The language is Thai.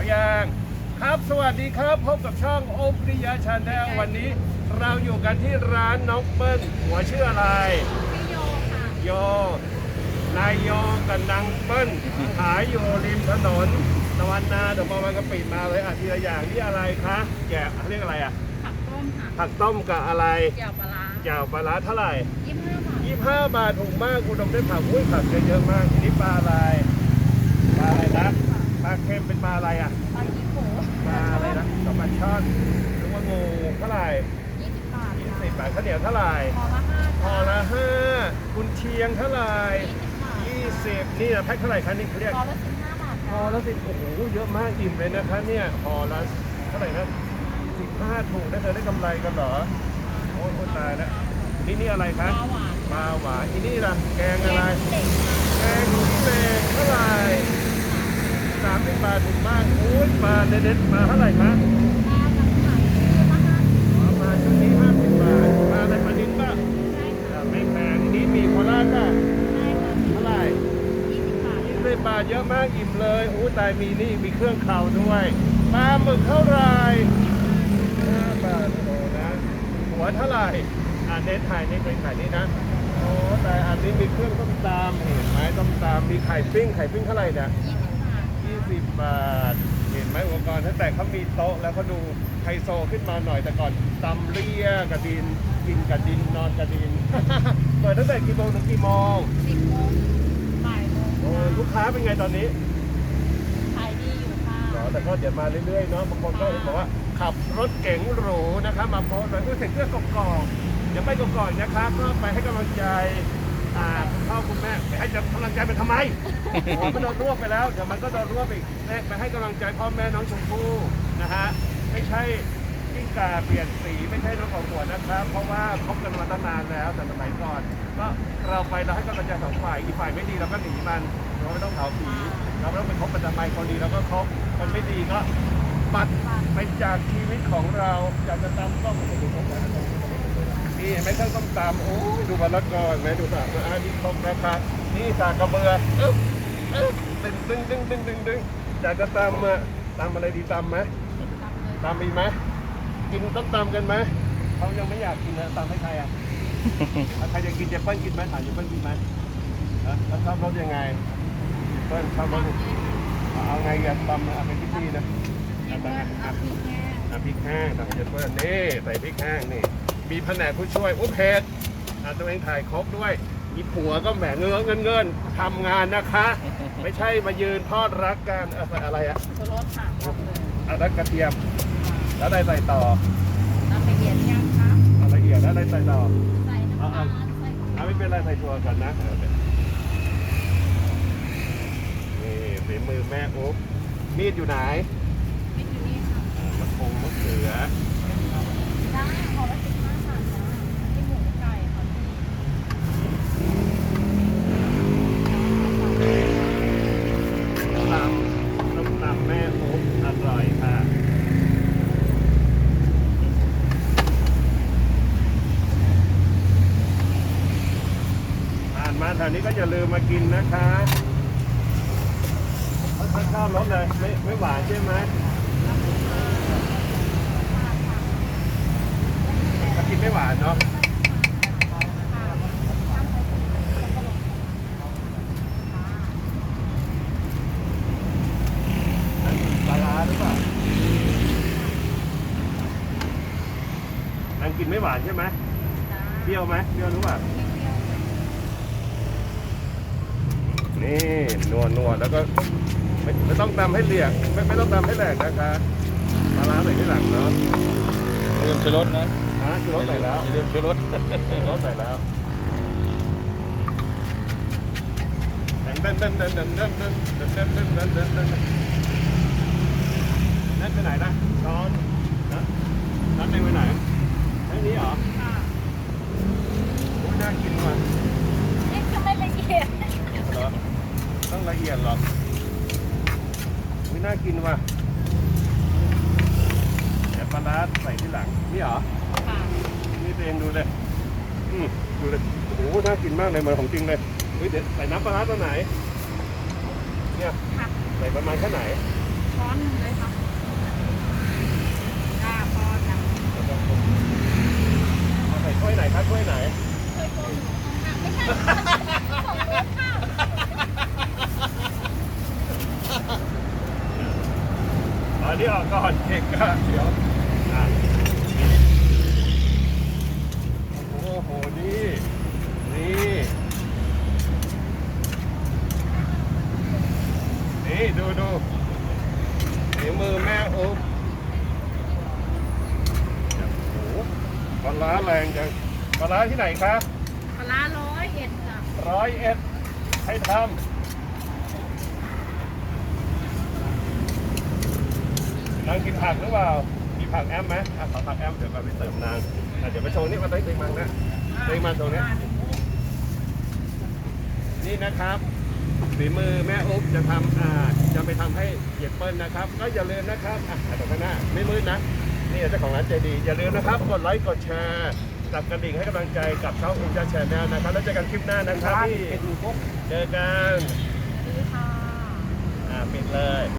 เอายังครับสวัสดีครับพบกับช่องโอปริยาชาแนลวันนี้ เราอยู่กันที่ร้านน้องเปิ้ลหัวชื่ออะไรพี่โยค่ะโยนายโยกับนางเปิ้ลขายอยู่ริมถนนตะวันนาเดี๋ยวมองมันก็ปิดมาเลยอะทีละอย่างนี่อะไรคะแกะเรียกอะไรอะผักต้มค่ะผักต้มกับอะไรเกี่ยวปลาร้าแจ่วปลาร้าเท่าไหร่ยี่สิบห้าบาท25บาทถูกมากคุณดมได้ผักอุ้ยผักเยอะๆมากทีนี้ปลาอะไรปลาอะไรนะปลาเค็มเป็นปลาอะไรอะปลายี่โขปลาอะไรนะกับปลาช่อนหรือว่างูเท่าไหร่ยี่สิบบาทยี่ค่ะสิบบาทข้าวเหนียวเท่าไหร่พอละห้าพอละห้าคุณเชียงเท่าไหร่ยี่สิบบาทยี่สิบนี่นะแพ็คเท่าไหร่คะนี่เขาเรียกพอละสิบห้าบาทพอละสิบโอ้โหเยอะมากอิ่มเลยนะคะเนี่ยพอละเท่าไหร่นะสิบห้าถูกได้เธอได้กำไรกันเหรอโอ้ยโอ้ยตายแล้วนี่นี่อะไรปคะลาหวานปลาหวานอีนี่ล่ะแกงอะไรเด็กแกงหมูเบกเท่าไหร่ สามสิบบาทถูกมากโอ้ยปลาเด็ดๆมาเท่าไหร่คะปลาทั้งไข่ปลาห้าปลาชุดนี้ห้าสิบบาทปลาอะไรปลาดินป่ะได้ค่ะอ่าไม่แพงนี้มีโคราชป่ะได้ค่ะเท่าไหร่ยี่สิบบาทยี่สิบบาเยอะมากอิ่มเลยโอ้ตายมีนี่มีเครื่องเข่าด้วยปลาหมึกเท่าไหร่ห้าบาทโอ้นะหัวเท่าไหร่อ่าเน้นถ่ายนี่เป็นถ่ายนี่นะโอ้แต่อันนี้มีเครื่องต้มตำเห็นไหมต้มตำมีไข่ปิ้งไข่ปิ้งเท่าไหร่เนี่ย ยี่สิบบาท20บาท เห็นไหมอุปกรณ์ตั้งแต่เขามีโต๊ะแล้วเขาดูไฮโซขึ้นมาหน่อยแต่ก่อนตำเรียกับดิน กินกับดินนอนกับดิน เปิดตั้งแต่กี่โมงถึงกี่โมงสิบโมงบ่ายโมงโอ้ลูกค้าเป็นไงตอนนี้ขายดีอยู่ค่ะเนาะแต่ก็เดี๋ยวมาเรื่อยๆเนาะบางคนก็บอกว่าขับรถเก๋งหรูนะคะมาโพสต์ไว้อุ้ยเสร็จเสื้อกกอกๆเดี๋ยวไปกกอกๆนะคะก็ไปให้กำลังใจ อ่าคุณพ่อคุณแม่ไปให้กำลังใจมันทำไมหัวมันโดนรวบไปแล้วเดี๋ยวมันก็โดนรวบอีกเนี่ไปให้กำลังใจพ่อแม่น้องชมพู่นะฮะไม่ใช่กิ้งก่าเปลี่ยนสีไม่ใช่น้องของหัวนะครับ เพราะว่าคบกันมาตั้งนานแล้วแต่สมัยก่อนก็เราไปเราให้กำลังใจสองฝ่ายอีกฝ่ายไม่ดีเราก็หนีมันเราไม่ต้องเผาผีเราไม่ต้องไปคบมันทำไมคนดีเราก็คบคนไม่ดีก็ปัดไปจากชีวิตของเราอยากจะตามก็ไม่ดูของเรานี่เห็น ไหม่ต้องต้มตำโอ้ยดูมาแล้วก่อนไหมดูสากอันนี้ครบนะครับนี่สากกระเบืออึ๊บเอ๊ะดึงดึงดึงดึงดึงดึงอยากจะตำอะตำอะไรดีตำไหมตำอีกไหมกินต้องตำกันไหมเขายังไม่อยากกินนะตำให้ใครอะอะใครจะกินเจเปิ้ลกินไหมถามเจเปิ้ลกินไหมฮะแล้วชอบรสยังไงเปิ้ลชอบรสเอาไงอยากตำเอาเป็นพิธีนะยี่เอาสิบตำห้าอะเอาพริกแห้งอะพริกแห้งตำเจเปิ้ลนี่ใส่พริกแห้งนี่ มีแผนกผู้ช่วยอุ้เผ็ดอะตัวเองถ่ายครบด้วยมีผัวก็แหมเงินเงินเงินทำงานนะคะ ไม่ใช่มายืนทอดรักกันเอ่อใส่อะไรอะชูรสค่ะรสเลยอะแล้วกระเทียม แล้วอะไรใส่ต่อน้ำละเอียดยังคะอะละเอียดแล้วอะไรใส่ต่อใส่น้ำตาลใส่เอาไม่เป็นไรใส่ถั่วก่อนนะเออนี่ฝีมือแม่อุ๊บมีดอยู่ไหนพริกอยู่นี่ค่ะอ่ามะคงมะเขือ ได้พอละสิบห้าบาทนะที่หมูไก่ค่ะพี่ ตำต้มตำแม่อุ๊บอร่อยค่ะผ่านมาแถวนี้ก็ อย่าลืมมากินนะคะถ้าชอบรสเลยไม่ไม่หวานใช่ไหมถ้ากินไม่หวานเนาะนั่นปลาหรือเปล่านังกินไม่หวานใช่ไหมเปรี้ยวไหมเปรี้ยวรู้ป่ะ นี่นวลนวลแล้วก็ไม่ไม่ต้องตำให้เหลียกไม่ไม่ต้องตำให้แหลกนะคะปลาร้าใส่ที่หลังเนาะเริ่มชูรสนะฮะคือรสใส่แล้วเริ่มชูรสรถใส่แล้วเดินเดินเดินเดินเดินเดินเดินเดินเดินเดินเดินเดินเดินนั่นไปไหนนะช้อนนะนั่นเองไปไหนไอ้นี้เหรอค่ะโอ้ยน่ากินว่ะ เอ๊ะทำไมละเอียด เหรอ ต้องละเอียดเหรอไม่น่ากินว่ะเดี๋ยวปลาร้าใส่ที่หลัง นี่เหรอค่ะนี่ตัวเองดูเลยอืมดูเลยโอ้โหน่ากินมากเลยเหมือนของจริงเลยเฮ้ยเดี๋ยวใส่น้ำปลาร้าตัวไหน เนี่ยค่ะใส่ประมาณแค่ไหนปช้อนหนึ่งเลยค่ะจ้าพอจ้ะเอาใส่ถ้วยไหนครับถ้วยไหนเคยโกนหนูอะไม่ใช่ของเล็กค่ะ อันนี้ ออกก่อนเก่งก็เดี๋ยวอะโอ้โห นี่ นี่ นี่ดูดูฝีมือแม่อุ๊บโอ้โหปลาร้าแรงจังปลาร้าที่ไหนครับปลาร้าร้อยเอ็ดจ้ะร้อยเอ็ดให้ทำ นางกินผักหรือเปล่ามีผักแอมไหมอะขอผักแอมเดี๋ยวเราไปเติมนางอะเดี๋ยวไปโชว์นี่มาเต็งมังนะเต็งมาตรงเนี้ยนี่นะครับฝีมือแม่อุ๊บจะทำอ่าจะไปทำให้เหยียดเปิ้ลนะครับ ก็อย่าลืมนะครับอะอะตรงข้างหน้าไม่มืดนะนี่เจ้าของร้านใจดีอย่าลืมนะครับกดไลค์กดแชร์จับกระดิ่งให้กำลังใจกับช่องอุ้มชาแชนแนลนะครับแล้วเจอกันคลิปหน้านะครับที่เจอกันดีค่ะอ่าปิดเลย